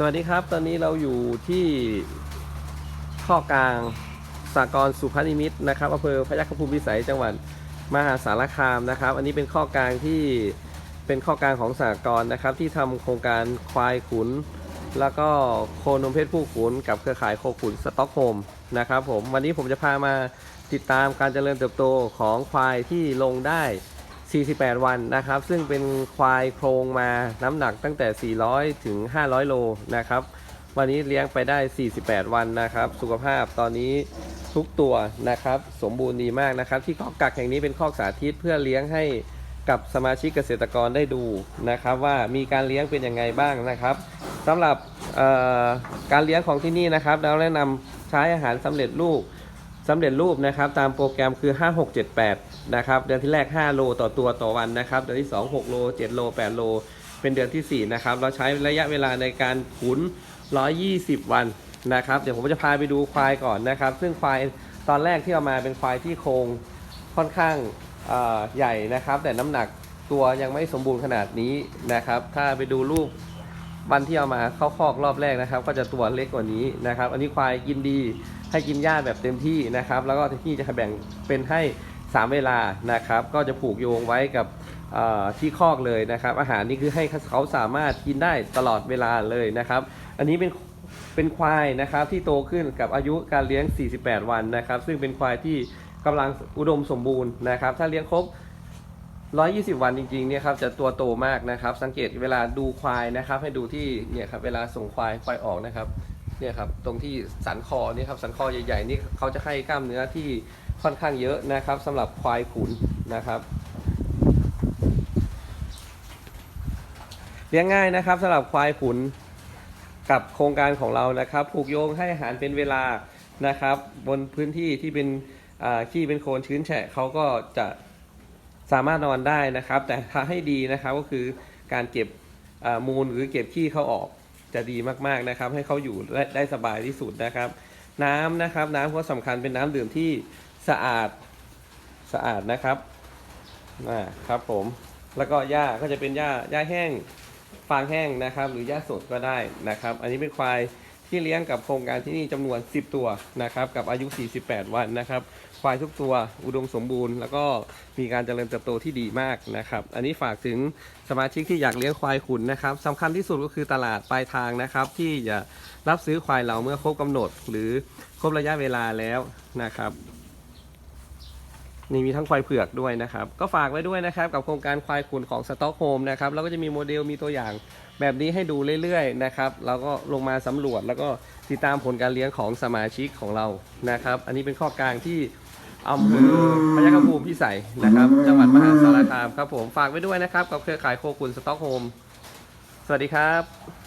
สวัสดีครับ ตอนนี้เราอยู่ที่ข้อกลางสากรสุพรรณนิมิตรนะครับอำเภอพยัคฆภูมิวิสัยจังหวัดมหาสารคามนะครับ อันนี้เป็นข้อกลางที่เป็นข้อกลางของสากรนะครับ ที่ทำโครงการควายขุน แล้วก็โคนมเพชรผู้ขุน กับเครือข่ายโคขุนสต็อกโฮมนะครับผมวันนี้ผมจะพามาติดตามการเจริญเติบโตของควายที่ลงได้ 48 วันนะครับ ซึ่งเป็นควายโครงมาน้ำหนักตั้งแต่ 400 ถึง 500 โลนะครับ วันนี้เลี้ยงไปได้ 48 วันนะครับ สุขภาพตอนนี้ทุกตัวนะครับ สมบูรณ์ดีมากนะครับ ที่คอกกักแห่งนี้เป็นคอกสาธิตเพื่อเลี้ยงให้กับสมาชิกเกษตรกรได้ดูนะครับ ว่ามีการเลี้ยงเป็นยังไงบ้างนะครับสำหรับการเลี้ยงของที่นี่นะครับเราแนะนำใช้อาหารสำเร็จรูป สำเร็จรูปนะครับตามโปรแกรมคือ 5 6 7 8 นะครับเดือนที่แรก 5 โลต่อตัวต่อวันนะครับเดือนที่ 2 6 โล 7 โล 8 โล เป็นเดือนที่ 4 นะครับ เราใช้ระยะเวลาในการขุน 120 วันนะครับ เดี๋ยวผมจะพาไปดูควายก่อนนะครับ ซึ่งควายตอนแรกที่เอามาเป็นควายที่โครงค่อนข้างใหญ่นะครับ แต่น้ำหนักตัวยังไม่สมบูรณ์ขนาดนี้นะครับ ถ้าไปดูรูป วันที่เอามาเข้าคอกรอบแรกนะครับ ก็จะตัวเล็กกว่านี้นะครับ อันนี้ควายกินดีให้กินหญ้าแบบเต็มที่นะครับ แล้วก็ที่นี่จะแบ่งเป็นให้ 3 เวลานะครับ ก็จะผูกโยงไว้กับที่คอกเลยนะครับ อาหารนี่คือให้เขาสามารถกินได้ตลอดเวลาเลยนะครับ อันนี้เป็นเป็นควายนะครับที่โตขึ้นกับอายุการเลี้ยง 48 วันนะครับ ซึ่งเป็นควายที่กำลังอุดมสมบูรณ์นะครับ ถ้าเลี้ยงครบ 120 วันจริงๆเนี่ยครับจะตัวโตมากนะครับ สังเกตเวลาดูควายนะครับ ให้ดูที่เนี่ยครับเวลาส่งควายควายออกนะครับเนี่ยครับตรงที่สันคอเนี่ยครับสันคอใหญ่ๆนี่เขาจะให้กล้ามเนื้อที่ค่อนข้างเยอะนะครับสำหรับควายขุนนะครับเลี้ยงง่ายนะครับสำหรับควายขุนกับโครงการของเรานะครับ ผูกโยงให้อาหารเป็นเวลานะครับ บนพื้นที่ที่เป็นขี้เป็นโคลนชื้นแฉะเขาก็จะ สามารถนอนได้นะครับ แต่ถ้าให้ดีนะครับก็คือการเก็บมูลหรือเก็บขี้เขาออกจะดีมากๆนะครับ ให้เขาอยู่ได้ไดสบายที่สุดนะครับ น้ำนะครับน้ำก็สำคัญเป็นน้ำดื่มที่สะอาดสะอาดนะครับอ่าครับผมแล้วก็หญ้าก็จะเป็นหญ้าหญ้าแห้งฟางแห้งนะครับ หรือหญ้าสดก็ได้นะครับ อันนี้เป็นควาย ที่เลี้ยงกับโครงการที่นี่จำนวน 10 ตัวนะครับกับอายุ 48 วันนะครับควายทุกตัวอุดมสมบูรณ์ แล้วก็มีการเจริญเติบโตที่ดีมากนะครับ อันนี้ฝากถึงสมาชิกที่อยากเลี้ยงควายขุนนะครับสำคัญที่สุดก็คือตลาดปลายทางนะครับ ที่จะรับซื้อควายเราเมื่อครบกำหนด หรือครบระยะเวลาแล้วนะครับ นี่มีทั้งควายเผือกด้วยนะครับ ก็ฝากไว้ด้วยนะครับกับโครงการควายขุนของสต็อกโฮมนะครับแล้วก็จะมีโมเดลมีตัวอย่างแบบนี้ให้ดูเรื่อยๆนะครับเราก็ลงมาสำรวจแล้วก็ติดตามผลการเลี้ยงของสมาชิกของเรานะครับ อันนี้เป็นข้อกลางที่อำเภอพยัคฆภูมิพิสัยนะครับ จังหวัดมหาสารคามครับผมฝากไว้ด้วยนะครับกับเครือข่ายโคขุนสต็อกโฮมสวัสดีครับ